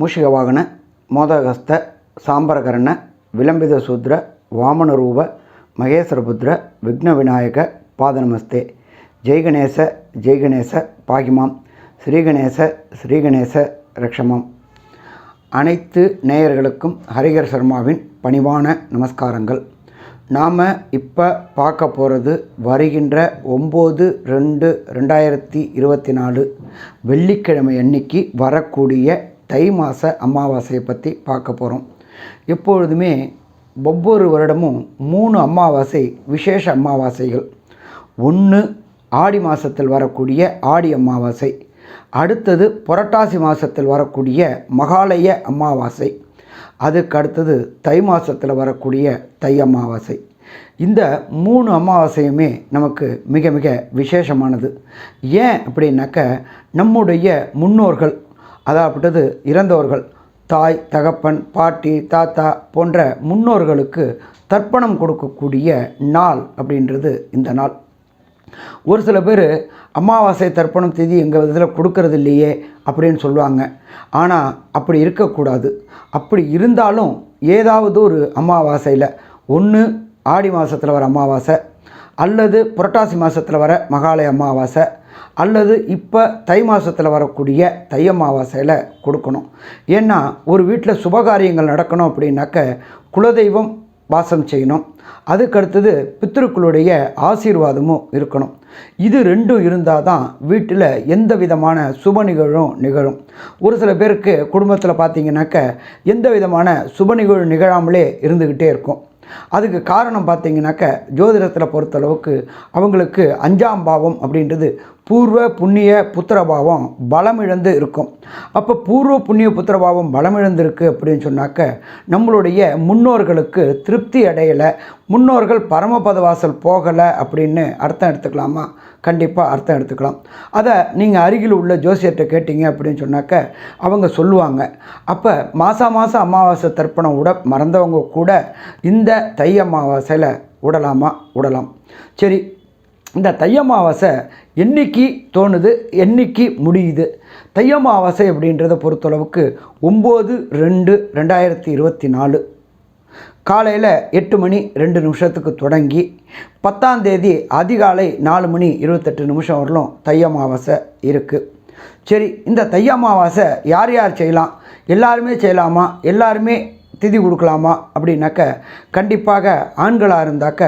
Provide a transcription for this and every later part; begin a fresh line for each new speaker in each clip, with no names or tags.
மூஷிக வாகன மோதகஸ்த சாம்பரகரண விளம்பித சூத்ர வாமனரூப மகேஸ்வரபுத்ர விக்ன விநாயக பாதநமஸ்தே ஜெய்கணேச ஜெய்கணேச பாகிமாம் ஸ்ரீகணேச ஸ்ரீகணேச ரக்ஷமாம். அனைத்து நேயர்களுக்கும் ஹரிகர் சர்மாவின் பணிவான நமஸ்காரங்கள். நாம் இப்போ பார்க்க போகிறது வருகின்ற ஒம்பது ரெண்டு ரெண்டாயிரத்தி இருபத்தி நாலு வெள்ளிக்கிழமை அன்னைக்கு வரக்கூடிய தை மாத அமாவாசையை பற்றி பார்க்க போகிறோம் எப்பொழுதுமே ஒவ்வொரு வருடமும் மூணு அமாவாசை விசேஷ அமாவாசைகள். ஒன்று ஆடி மாதத்தில் வரக்கூடிய ஆடி அமாவாசை. அடுத்தது புரட்டாசி மாதத்தில் வரக்கூடிய மகாலய அமாவாசை. அதுக்கு அடுத்தது தை மாதத்தில் வரக்கூடிய தை அமாவாசை. இந்த மூணு அமாவாசையுமே நமக்கு மிக மிக விசேஷமானது. ஏன் அப்படின்னாக்க நம்முடைய முன்னோர்கள் அதாவது இறந்தவர்கள் தாய் தகப்பன் பாட்டி தாத்தா போன்ற முன்னோர்களுக்கு தர்ப்பணம் கொடுக்கக்கூடிய நாள் அப்படின்றது இந்த நாள். ஒரு சில பேர் அமாவாசை தர்ப்பணம் தேதி எங்கள் இதில் கொடுக்கறது இல்லையே அப்படின்னு சொல்லுவாங்க. ஆனால் அப்படி இருக்கக்கூடாது. அப்படி இருந்தாலும் ஏதாவது ஒரு அமாவாசையில் ஒன்று ஆடி மாதத்தில் வர அமாவாசை அல்லது புரட்டாசி மாதத்தில் வர மகாலய அமாவாசை அல்லது இப்போ தை மாதத்தில் வரக்கூடிய தை அமாவாசையில் கொடுக்கணும். ஏன்னா ஒரு வீட்டில் சுபகாரியங்கள் நடக்கணும் அப்படின்னாக்க குலதெய்வம் வாசம் செய்யணும். அதுக்கடுத்தது பித்திருக்களுடைய ஆசீர்வாதமும் இருக்கணும். இது ரெண்டும் இருந்தால் தான் வீட்டில் எந்த விதமான சுப நிகழும் நிகழும். ஒரு சில பேருக்கு குடும்பத்தில் பார்த்தீங்கன்னாக்க எந்த விதமான சுப நிகழ்வு நிகழாமலே இருந்துக்கிட்டே இருக்கும். அதுக்கு காரணம் பார்த்தீங்கன்னாக்க ஜோதிடத்தில் பொறுத்தளவுக்கு அவங்களுக்கு அஞ்சாம் பாவம் அப்படின்றது பூர்வ புண்ணிய புத்திரபாவம் பலமிழந்து இருக்கும். அப்போ பூர்வ புண்ணிய புத்திரபாவம் பலமிழந்து இருக்குது அப்படின்னு சொன்னாக்க நம்மளுடைய முன்னோர்களுக்கு திருப்தி அடையலை முன்னோர்கள் பரமபதவாசல் போகலை அப்படின்னு அர்த்தம் எடுத்துக்கலாமா? கண்டிப்பாக அர்த்தம் எடுத்துக்கலாம். அதை நீங்கள் அருகில் உள்ள ஜோசியர்கிட்ட கேட்டீங்க அப்படின்னு சொன்னாக்க அவங்க சொல்லுவாங்க அப்போ மாதம் மாதம் அமாவாசை தர்ப்பணம் விட மறந்தவங்க கூட இந்த தை அமாவாசையில் விடலாமா விடலாம் சரி இந்த தை அமாவாசை என்னைக்கு தோணுது என்னைக்கு முடியுது? தை அமாவாசை அப்படின்றத பொறுத்தளவுக்கு ஒம்பது ரெண்டு ரெண்டாயிரத்தி இருபத்தி நாலு. காலையில் எட்டு மணி ரெண்டு நிமிஷத்துக்கு தொடங்கி பத்தாம் தேதி அதிகாலை நாலு மணி இருபத்தெட்டு நிமிஷம் வரலும் தை அமாவாசை இருக்குது சரி இந்த தை அமாவாசை யார் யார் செய்யலாம்? எல்லாருமே செய்யலாமா? எல்லாருமே திதி கொடுக்கலாமா? அப்படின்னாக்க கண்டிப்பாக ஆண்களாக இருந்தாக்க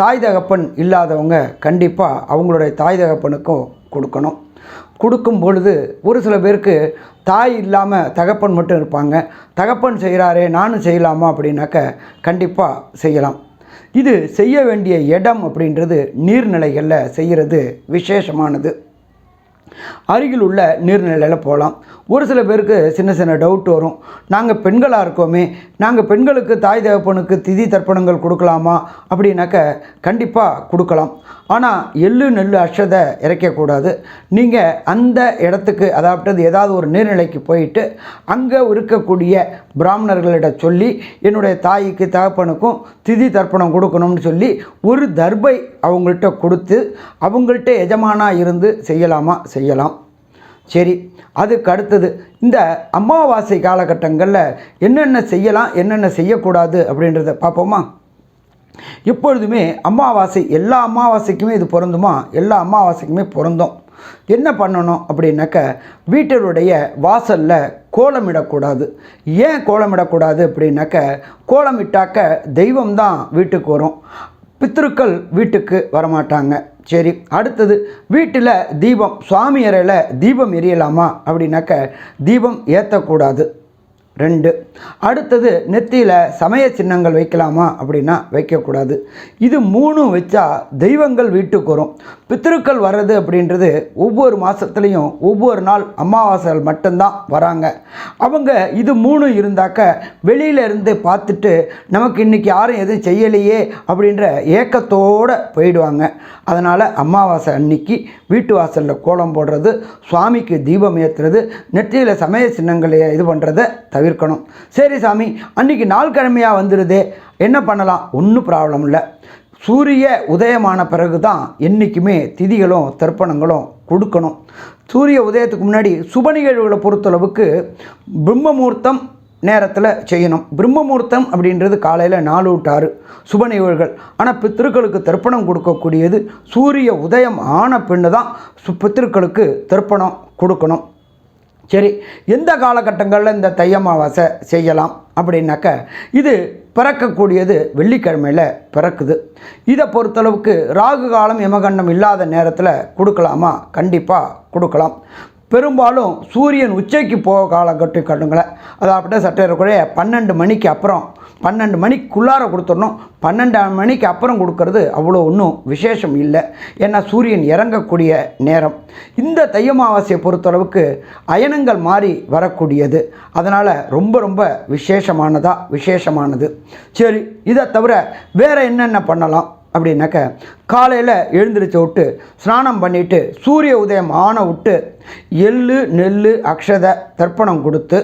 தாய் தகப்பன் இல்லாதவங்க கண்டிப்பாக அவங்களுடைய தாய் தகப்பனுக்கும் கொடுக்கணும். கொடுக்கும் பொழுது ஒரு சில பேருக்கு தாய் இல்லாமல் தகப்பன் மட்டும் இருப்பாங்க. தகப்பன் செய்கிறாரே நானும் செய்யலாமா அப்படின்னாக்க கண்டிப்பாக செய்யலாம். இது செய்ய வேண்டிய இடம் அப்படின்றது நீர்நிலைகளில் செய்கிறது விசேஷமானது. அருகில் உள்ள நீர்நிலையில் போகலாம் ஒரு சில பேருக்கு சின்ன சின்ன டவுட் வரும். நாங்கள் பெண்களாக இருக்கோமே நாங்கள் பெண்களுக்கு தாய் தகப்பனுக்கு திதி தர்ப்பணங்கள் கொடுக்கலாமா? அப்படின்னாக்க கண்டிப்பாக கொடுக்கலாம். ஆனால் எள்ளு நெல் அஷதை இறைக்கக்கூடாது. நீங்கள் அந்த இடத்துக்கு அதாவது ஏதாவது ஒரு நீர்நிலைக்கு போயிட்டு அங்கே இருக்கக்கூடிய பிராமணர்களிடம் சொல்லி என்னுடைய தாய்க்கு தகப்பனுக்கும் திதி தர்ப்பணம் கொடுக்கணும்னு சொல்லி ஒரு தர்பை அவங்கள்ட்ட கொடுத்து அவங்கள்ட்ட எஜமானாக இருந்து செய்யலாமா? செய்யலாம். சரி அதுக்கு அடுத்தது இந்த அமாவாசை காலகட்டங்களில் என்னென்ன செய்யலாம் என்னென்ன செய்யக்கூடாது அப்படின்றத பார்ப்போமா? எப்பொழுதுமே அமாவாசை எல்லா அமாவாசைக்குமே இது பொருந்துமா? எல்லா அமாவாசைக்குமே பொருந்தும். என்ன பண்ணணும் அப்படின்னாக்க வீட்டினுடைய வாசலில் கோலமிடக்கூடாது. ஏன் கோலமிடக்கூடாது அப்படின்னாக்க கோலமிட்டாக்க தெய்வம் தான் வீட்டுக்கு வரும். பித்திருக்கள் வீட்டுக்கு வரமாட்டாங்க. சரி அடுத்தது வீட்டில் தீபம் சுவாமி அறையில் தீபம் எரியலாமா அப்படின்னாக்க தீபம் ஏற்றக்கூடாது ரெண்டு. அடுத்தது நெத்தியில் சமய சின்னங்கள் வைக்கலாமா? அப்படின்னா வைக்கக்கூடாது. இது மூணும் வச்சா தெய்வங்கள் வீட்டுக்கு வரும். பித்திருக்கள் வர்றது அப்படின்றது ஒவ்வொரு மாதத்துலேயும் ஒவ்வொரு நாள் அமாவாசைகள் மட்டும்தான் வராங்க. அவங்க இது மூணும் இருந்தாக்க வெளியில இருந்து பார்த்துட்டு நமக்கு இன்றைக்கி யாரும் எதுவும் செய்யலையே அப்படின்ற ஏக்கத்தோடு போயிடுவாங்க. அதனால் அமாவாசை அன்னைக்கு வீட்டு வாசலில் கோலம் போடுறது சுவாமிக்கு தீபம் ஏற்றுறது நெற்றியில் சமய சின்னங்களை இது பண்ணுறதை தவிர்க்கணும் சரி சாமி அன்றைக்கி நாள் கிழமையாக வந்துடுது என்ன பண்ணலாம்? ஒன்றும் ப்ராப்ளம் இல்லை. சூரிய உதயமான பிறகு தான் என்றைக்குமே திதிகளும் தர்ப்பணங்களும் கொடுக்கணும். சூரிய உதயத்துக்கு முன்னாடி சுப நிகழ்வுகளை பொறுத்தளவுக்கு பிரம்மமூர்த்தம் நேரத்தில் செய்யணும். பிரம்மமூர்த்தம் அப்படின்றது காலையில் நாலு டு ஆறு சுப நிகழ்வுகள் ஆனால் பித்திருக்களுக்கு தர்ப்பணம் கொடுக்கக்கூடியது சூரிய உதயம் ஆன பின்னு தான் சு பித்திருக்களுக்கு தர்ப்பணம் கொடுக்கணும். சரி எந்த காலகட்டங்களில் இந்த தை அமாவாசை செய்யலாம் அப்படின்னாக்க இது பிறக்கக்கூடியது வெள்ளிக்கிழமையில் பிறக்குது. இதை பொறுத்தளவுக்கு ராகு காலம் யமகண்டம் இல்லாத நேரத்தில் கொடுக்கலாமா? கண்டிப்பாக கொடுக்கலாம். பெரும்பாலும் சூரியன் உச்சைக்கு போக காலகட்டங்களை அதாவது சட்டக்கூடிய பன்னெண்டு மணிக்கு அப்புறம் பன்னெண்டு மணிக்குள்ளார கொடுத்துடணும். பன்னெண்டாம் மணிக்கு அப்புறம் கொடுக்கறது அவ்வளோ ஒன்றும் விசேஷம் இல்லை. ஏன்னா சூரியன் இறங்கக்கூடிய நேரம். இந்த தையமாவாசையை பொறுத்தளவுக்கு அயனங்கள் மாறி வரக்கூடியது. அதனால் ரொம்ப ரொம்ப விசேஷமானதா விசேஷமானது. சரி இதை தவிர வேறு என்னென்ன பண்ணலாம்? அப்படின்னாக்க காலையில் எழுந்திரிச்ச விட்டு ஸ்நானம் பண்ணிவிட்டு சூரிய உதயம் ஆன விட்டு எள்ளு நெல் அக்ஷதை தர்ப்பணம் கொடுத்து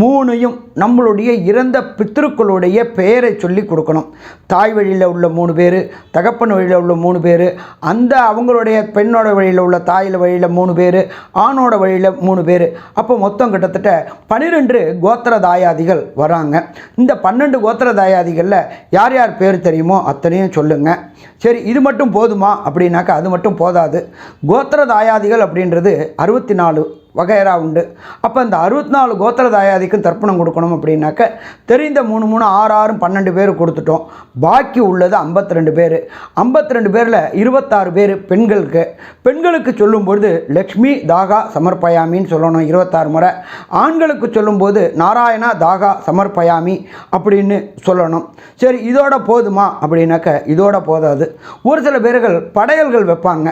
மூணையும் நம்மளுடைய இறந்த பித்திருக்களுடைய பெயரை சொல்லி கொடுக்கணும். தாய் வழியில் உள்ள மூணு பேர் தகப்பன் வழியில் உள்ள மூணு பேர் அந்த அவங்களுடைய பெண்ணோட வழியில் உள்ள தாயில் வழியில் மூணு பேர் ஆணோட வழியில் மூணு பேர். அப்போ மொத்தம் கிட்டத்தட்ட பன்னிரெண்டு கோத்திர தாயாதிகள் வராங்க. இந்த பன்னெண்டு கோத்திர தாயாதிகளில் யார் யார் பேர் தெரியுமோ அத்தனையும் சொல்லுங்கள் சரி இது மட்டும் போதுமா? அப்படின்னாக்கா அது மட்டும் போதாது. கோத்திர தாயாதிகள் அப்படின்றது அறுபத்தி நாலு வகையரா உண்டு. அப்போ இந்த அறுபத்தி நாலு கோத்திர தாயாதிக்கும் தர்ப்பணம் கொடுக்கணும் அப்படின்னாக்க தெரிந்த மூணு மூணு ஆறு ஆறு பன்னெண்டு பேர் கொடுத்துட்டோம். பாக்கி உள்ளது ஐம்பத்தி ரெண்டு பேர். ஐம்பத்தி ரெண்டு பேரில் இருபத்தாறு பேர் பெண்களுக்கு. பெண்களுக்கு சொல்லும்பொழுது லக்ஷ்மி தாகா சமர்ப்பயாமின்னு சொல்லணும் இருபத்தாறு முறை. ஆண்களுக்கு சொல்லும்போது நாராயணா தாகா சமர்ப்பயாமி அப்படின்னு சொல்லணும். சரி இதோட போதுமா அப்படின்னாக்க இதோட போதாது. ஒரு சில பேர்கள் படையல்கள் வைப்பாங்க.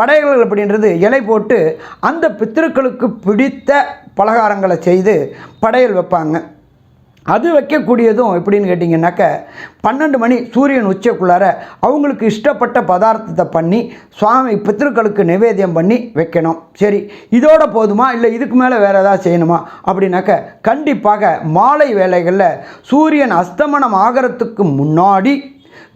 படையல்கள் அப்படின்றது இலை போட்டு அந்த பித்திருக்களுக்கு பிடித்த பலகாரங்களை செய்து படையல் வைப்பாங்க. அது வைக்கக்கூடியதும் எப்படின்னு கேட்டிங்கன்னாக்க பன்னெண்டு மணி சூரியன் உச்சக்குள்ளார அவங்களுக்கு இஷ்டப்பட்ட பதார்த்தத்தை பண்ணி சுவாமி பித்திருக்களுக்கு நிவேதியம் பண்ணி வைக்கணும். சரி இதோட போதுமா? இல்லை இதுக்கு மேலே வேறு ஏதாவது செய்யணுமா? அப்படின்னாக்க கண்டிப்பாக மாலை வேலைகளில் சூரியன் அஸ்தமனம் ஆகிறதுக்கு முன்னாடி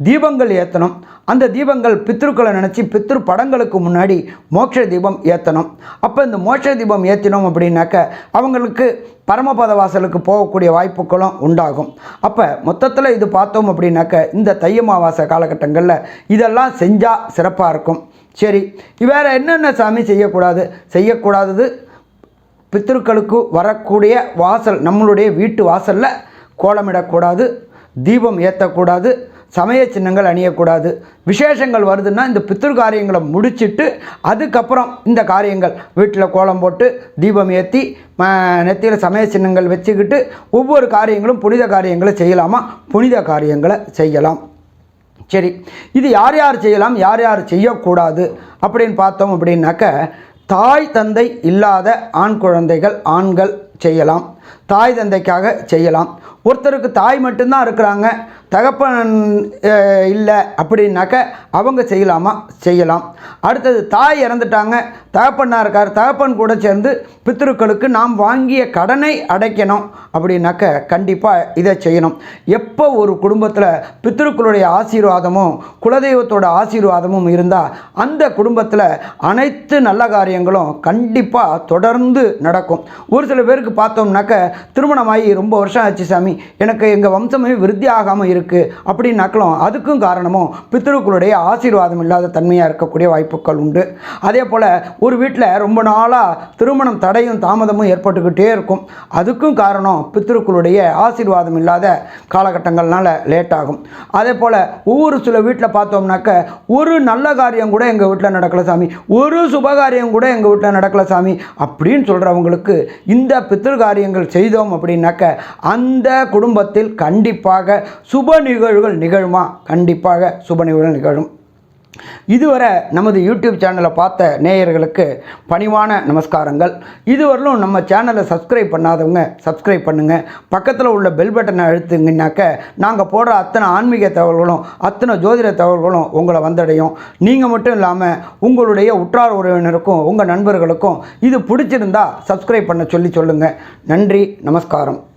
தீபங்கள் ஏற்றணும் அந்த தீபங்கள் பித்ருக்களை நினச்சி பித்ரு படங்களுக்கு முன்னாடி மோட்ச தீபம் ஏற்றணும் அப்போ இந்த மோட்ச தீபம் ஏற்றினோம் அப்படின்னாக்க அவங்களுக்கு பரமபத வாசலுக்கு போகக்கூடிய வாய்ப்புகளும் உண்டாகும். அப்போ மொத்தத்தில் இது பார்த்தோம் அப்படின்னாக்க இந்த தையமாவாச காலகட்டங்களில் இதெல்லாம் செஞ்சால் சிறப்பாக இருக்கும். சரி வேறு என்னென்ன சாமி செய்யக்கூடாது? செய்யக்கூடாதது பித்திருக்களுக்கு வரக்கூடிய வாசல் நம்மளுடைய வீட்டு வாசலில் கோலமிடக்கூடாது தீபம் ஏற்றக்கூடாது சமய சின்னங்கள் அணியக்கூடாது. விசேஷங்கள் வருதுன்னா இந்த பித்திரு காரியங்களை முடிச்சிட்டு அதுக்கப்புறம் இந்த காரியங்கள். வீட்டில் கோலம் போட்டு தீபம் ஏற்றி நெத்தியில் சமய சின்னங்கள் வச்சுக்கிட்டு ஒவ்வொரு காரியங்களும் புனித காரியங்களை செய்யலாமா? புனித காரியங்களை செய்யலாம். சரி இது யார் யார் செய்யலாம்? யார் யார் செய்யக்கூடாது? அப்படின்னு பார்த்தோம் அப்படின்னாக்க தாய் தந்தை இல்லாத ஆண் குழந்தைகள் ஆண்கள் செய்யலாம். தாய் தந்தைக்காக செய்யலாம். ஒருத்தருக்கு தாய் மட்டும்தான் இருக்கிறாங்க. தகப்பன் இல்லை அப்படின்னாக்க அவங்க செய்யலாமா? செய்யலாம். அடுத்தது தாய் இறந்துட்டாங்க. தகப்பனாக இருக்கார். தகப்பன் கூட சேர்ந்து பித்திருக்களுக்கு நாம் வாங்கிய கடனை அடைக்கணும். அப்படின்னாக்க கண்டிப்பாக இதை செய்யணும். எப்போ ஒரு குடும்பத்தில் பித்திருக்களுடைய ஆசீர்வாதமும் குலதெய்வத்தோட ஆசீர்வாதமும் இருந்தால் அந்த குடும்பத்தில் அனைத்து நல்ல காரியங்களும் கண்டிப்பாக தொடர்ந்து நடக்கும். ஒரு சில பேருக்கு பார்த்தோம்னாக்க திருமணமாகி ரொம்ப வருஷம் ஆச்சு சாமி. எனக்கு எங்கள் வம்சமே விருத்தி ஆகாமல் இருக்குது அப்படின்னாக்களும் அதுக்கும் காரணமும் பித்திருக்களுடைய ஆசீர்வாதம் இல்லாத தன்மையாக இருக்கக்கூடிய வாய்ப்புகள் உண்டு. அதே போல் ஒரு வீட்டில் ரொம்ப நாளாக திருமணம் தடையும் தாமதமும் ஏற்பட்டுக்கிட்டே இருக்கும். அதுக்கும் காரணம் பித்திருக்களுடைய ஆசீர்வாதம் இல்லாத காலகட்டங்கள்னால லேட் ஆகும். அதே போல் ஒவ்வொரு சில வீட்டில் பார்த்தோம்னாக்க ஒரு நல்ல காரியம் கூட எங்கள் வீட்டில் நடக்கல சாமி. ஒரு சுபகாரியம் கூட எங்கள் வீட்டில் நடக்கல சாமி அப்படின்னு சொல்கிறவங்களுக்கு இந்த பித்திரு காரியங்கள் செய்தோம் அப்படின்னாக்க அந்த குடும்பத்தில் கண்டிப்பாக சுப நிகழ்வுகள் நிகழுமா? கண்டிப்பாக சுப நிகழ்வுகள் நிகழும். இதுவரை நமது யூடியூப் சேனலை பார்த்த நேயர்களுக்கு பணிவான நமஸ்காரங்கள். இதுவரையிலும் நம்ம சேனலை சப்ஸ்கிரைப் பண்ணாதவங்க சப்ஸ்கிரைப் பண்ணுங்கள் பக்கத்தில் உள்ள பெல் பட்டனை அழுத்துங்கனாக்க நாங்கள் போடுற அத்தனை ஆன்மீக தகவல்களும் அத்தனை ஜோதிட தகவல்களும் உங்களை வந்தடையும். நீங்கள் மட்டும் இல்லாமல் உங்களுடைய உற்றார் உறவினருக்கும் உங்கள் நண்பர்களுக்கும் இது பிடிச்சிருந்தா சப்ஸ்கிரைப் பண்ண சொல்லி சொல்லுங்கள் நன்றி நமஸ்காரம்.